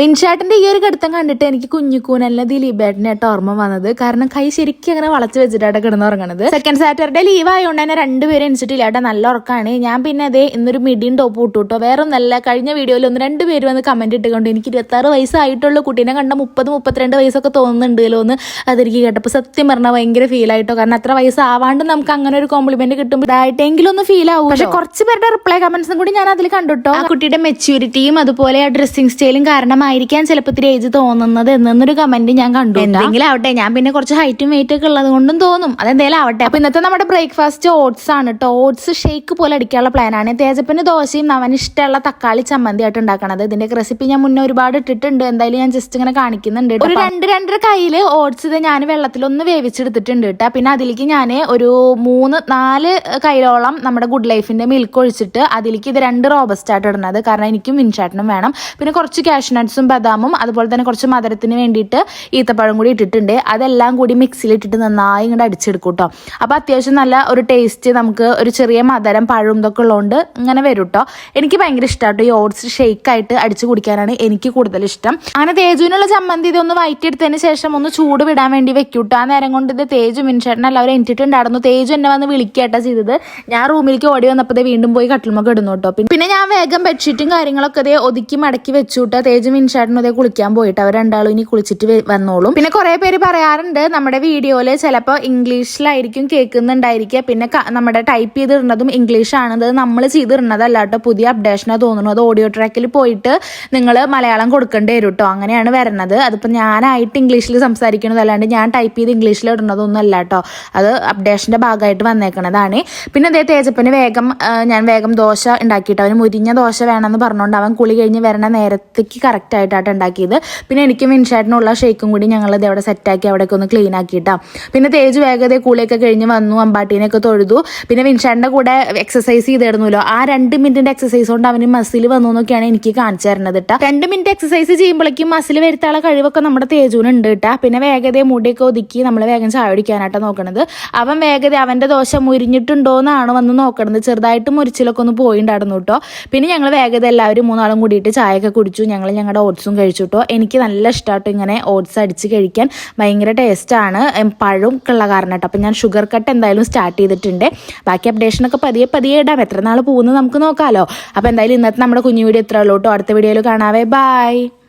പിൻഷാട്ടിന്റെ ഈ ഒരു കടുത്തം കണ്ടിട്ട് എനിക്ക് കുഞ്ഞിക്കൂനല്ല ദിലീപേട്ടനായിട്ട് ഓർമ്മ വന്നത്. കാരണം കൈ ശരിക്കും അങ്ങനെ വളച്ച് വെച്ചിട്ടാണ് കിടന്നുറങ്ങണത് സെക്കൻഡ് സാറ്റർഡേ ലീവ് ആയതുകൊണ്ട് തന്നെ രണ്ടുപേരും എണിച്ചിട്ടില്ല. ഏട്ടാ നല്ല ഉറക്കാണ്. ഞാൻ പിന്നെ അതേ ഇന്നൊരു മിഡിയും ടോപ്പ് ഇട്ടുട്ടോ വേറെ ഒന്നല്ല കഴിഞ്ഞ വീഡിയോയിൽ ഒന്ന് രണ്ട് പേര് വന്ന് കമന്റ് ഇട്ടുകൊണ്ട് എനിക്ക് ഇരുപത്താറ് വയസ്സായിട്ടുള്ള. കുട്ടീനെ കണ്ട മുപ്പത് മുപ്പത്തിരണ്ട് വയസ്സൊക്കെ തോന്നുന്നുണ്ടല്ലോ എന്ന് അതെനിക്ക് കേട്ടപ്പോൾ സത്യം പറഞ്ഞാൽ ഭയങ്കര ഫീൽ ആയിട്ടോ. കാരണം അത്ര വയസ്സാവാണ്ട് നമുക്ക് അങ്ങനെ ഒരു കോംപ്ലിമെന്റ് കിട്ടുമ്പോൾ ഇതായിട്ടെങ്കിലും ഒന്ന് ഫീൽ ആവും പക്ഷെ കുറച്ച് പേരുടെ റിപ്ലൈ കമന്റ്സും കൂടി ഞാൻ അതിൽ കണ്ടുട്ടോ ആ കുട്ടിയുടെ മെച്യൂരിറ്റിയും അതുപോലെ ആ ഡ്രസ്സിംഗ് സ്റ്റൈലും കാരണമായിരിക്കാൻ ചിലപ്പോൾ ഇത്തിരി ഏജ് തോന്നുന്നത് എന്നൊരു കമന്റ് ഞാൻ കണ്ടു എന്തെങ്കിലും ആവട്ടെ ഞാൻ പിന്നെ കുറച്ച് ഹൈറ്റും വെയിറ്റ് ഒക്കെ ഉള്ളത് കൊണ്ടും തോന്നും. അതെന്തേലും ആവട്ടെ. അപ്പൊ ഇന്നത്തെ നമ്മുടെ ബ്രേക്ക്ഫാസ്റ്റ് ഓട്സ് ആണ് കേട്ടോ ഓട്സ് ഷേക്ക് പോലെ അടിക്കാനുള്ള പ്ലാൻ ആണ്. തേജപ്പിന് ദോശയും അവന് ഇഷ്ടമുള്ള തക്കാളി ചമ്മന്തി ആയിട്ട് ഉണ്ടാക്കണത്. ഇതിന്റെ റെസിപ്പി ഞാൻ മുന്നേ ഒരുപാട് ഇട്ടിട്ടുണ്ട്. എന്തായാലും ഞാൻ ജസ്റ്റ് ഇങ്ങനെ കാണിക്കുന്നുണ്ട്. ഒരു രണ്ട് രണ്ടര കയ്യിൽ ഓട്സ് ഇത് ഞാൻ വെള്ളത്തിൽ ഒന്ന് വേവിച്ചെടുത്തിട്ടുണ്ട് കേട്ടോ. പിന്നെ അതിലേക്ക് ഞാൻ ഒരു മൂന്ന് നാല് കൈലോളം നമ്മുടെ ഗുഡ് ലൈഫിന്റെ മിൽക്ക് ഒഴിച്ചിട്ട് അതിലേക്ക് ഇത് രണ്ട് റോബസ്റ്റ് ആയിട്ട് ഇടുന്നത്. കാരണം എനിക്കും മിൻഷാട്ടിനും വേണം. പിന്നെ കുറച്ച് കാഷ്യൂ നട്ട്സും ബദാമും അതുപോലെ തന്നെ കുറച്ച് മധുരത്തിന് വേണ്ടിയിട്ട് ഈത്തപ്പഴം കൂടി ഇട്ടിട്ടുണ്ട്. അതെല്ലാം കൂടി മിക്സിയിൽ ഇട്ടിട്ട് നന്നായി ഇങ്ങോട്ട് അടിച്ചെടുക്കും കേട്ടോ അപ്പോൾ അത്യാവശ്യം നല്ല ഒരു ടേസ്റ്റ് നമുക്ക് ഒരു ചെറിയ മധുരം പഴം ഇതൊക്കെ ഉള്ളതുകൊണ്ട് ഇങ്ങനെ വരും കേട്ടോ എനിക്ക് ഭയങ്കര ഇഷ്ടമാട്ടോ ഈ ഓട്സ് ഷേക്ക് ആയിട്ട് അടിച്ചു കുടിക്കാനാണ് എനിക്ക് കൂടുതൽ ഇഷ്ടം. അങ്ങനെ തേജുവിനുള്ള ചമ്മന്തി ഇതൊന്ന് വയറ്റിയെടുത്തതിന് ശേഷം ഒന്ന് ചൂട് വിടാൻ വേണ്ടി വെക്കൂട്ടോ. ആ നേരം കൊണ്ട് ഇത് തേജു മിൻഷേട്ടൻ എല്ലാവരും എനിട്ടിട്ടുണ്ടായിരുന്നു തേജു എന്നെ വന്ന് വിളിക്കട്ടെ ചെയ്തത്. ഞാൻ റൂമിലേക്ക് ഓടി വന്നപ്പോൾ വീണ്ടും പോയി കട്ടിലുമൊക്കെ ഇടുന്നു കേട്ടോ. പിന്നെ- ഞാൻ വേഗം ബെഡ്ഷീറ്റും കാര്യങ്ങളൊക്കെ ഒതുക്കി മടക്കി വെച്ചു കേട്ടോ. തേജു മിൻഷേട്ടനും ഇതേ കുളിക്കാൻ പോയിട്ട് അവർ രണ്ടാളും ഇനി കുളിച്ചിട്ട് വന്നോളും. പിന്നെ കുറെ പേര് പറയാറുണ്ട് നമ്മുടെ വീഡിയോയിൽ ചിലപ്പോ ഇംഗ്ലീഷിലായിരിക്കും കേൾക്കുന്നുണ്ടായിരിക്കുക. പിന്നെ നമ്മുടെ ടൈപ്പ് ചെയ്തിടുന്നതും ഇംഗ്ലീഷ് ആണത് നമ്മൾ ചെയ്തിടുന്നതല്ല കേട്ടോ പുതിയ അപ്ഡേഷനാ തോന്നുന്നു. അത് ഓഡിയോ ട്രാക്കിൽ പോയിട്ട് നിങ്ങൾ മലയാളം കൊടുക്കേണ്ടി വരും കേട്ടോ അങ്ങനെയാണ് വരുന്നത് അതിപ്പോൾ ഞാനായിട്ട് ഇംഗ്ലീഷിൽ സംസാരിക്കുന്നത് അല്ലാണ്ട് ഞാൻ ടൈപ്പ് ചെയ്ത് ഇംഗ്ലീഷിൽ ഇടുന്നതൊന്നും അല്ല കേട്ടോ അത് അപ്ഡേഷന്റെ ഭാഗമായിട്ട് വന്നേക്കണതാണ്. പിന്നെ അതേ തേജപ്പന് വേഗം ഞാൻ വേഗം ദോശ ഉണ്ടാക്കിയിട്ട് അവന് മുരിഞ്ഞ ദോശ വേണമെന്ന് പറഞ്ഞുകൊണ്ട് അവൻ കുളി കഴിഞ്ഞ് വരണ നേരത്തേക്ക് കറക്റ്റ് ആയിട്ടാണ് ഉണ്ടാക്കിയത്. പിന്നെ എനിക്ക് മിൻഷാട്ടിനുള്ള ഷേക്കും കൂടി ഞങ്ങൾ ഇത് അവിടെ സെറ്റാക്കി അവിടെയൊക്കെ ഒന്ന് ക്ലീൻ ആക്കിയിട്ടാ. പിന്നെ തേജ് വേഗത കൂളിയൊക്കെ കഴിഞ്ഞ് വന്നു അമ്പാട്ടീനെയൊക്കെ തൊഴുതു. പിന്നെ വിൻഷാട്ടിന്റെ കൂടെ എക്സസൈസ് ചെയ്തിരുന്നല്ലോ. ആ രണ്ട് മിനിറ്റിന്റെ എക്സസൈസ് കൊണ്ട് അവന് മസിൽ വന്നു എന്നൊക്കെയാണ് എനിക്ക് കാണിച്ചു തരുന്നത് കേട്ടോ രണ്ട് മിനിറ്റ് എക്സസൈസ് ചെയ്യുമ്പോഴേക്കും മസിൽ വരുത്താനുള്ള കഴിവൊക്കെ നമ്മുടെ തേജുവിനുണ്ട് കേട്ടാ പിന്നെ വേഗത മുടിയൊക്കെ ഒതുക്കി നമ്മൾ വേഗം ചായ ഒടിക്കാനായിട്ട് നോക്കണത്. അവൻ വേഗത അവന്റെ ദോശ മുരിഞ്ഞിട്ടുണ്ടോ എന്നാണ് വന്ന് നോക്കണത്. ചെറുതായിട്ട് മുരിച്ചിലൊക്കെ ഒന്ന് പോയിണ്ടായിരുന്നു കേട്ടോ പിന്നെ ഞങ്ങൾ വേഗത എല്ലാവരും മൂന്നാളും കൂടിയിട്ട് ചായയൊക്കെ കുടിച്ചു. ഞങ്ങൾ ഞങ്ങളുടെ ഓട്സും കഴിച്ചു കേട്ടോ എനിക്ക് നല്ല ഇഷ്ടമാട്ടോ ഇങ്ങനെ ഓട്സ് അടിച്ച് കഴിക്കാൻ. ഭയങ്കര ടേസ്റ്റാണ് പഴവും ഉള്ള കാരണം കേട്ടോ അപ്പം ഞാൻ ഷുഗർ കട്ട് എന്തായാലും സ്റ്റാർട്ട് ചെയ്തിട്ടുണ്ട്. ബാക്കി അപ്ഡേഷനൊക്കെ പതിയെ പതിയെ ഇടാം. എത്ര നാൾ പോകുന്നത് നമുക്ക് നോക്കാമല്ലോ അപ്പോൾ എന്തായാലും ഇന്നത്തെ നമ്മുടെ കുഞ്ഞു വീഡിയോ ഇത്ര ഉള്ളൂ കേട്ടോ അടുത്ത വീഡിയോയിൽ കാണാവേ. ബൈ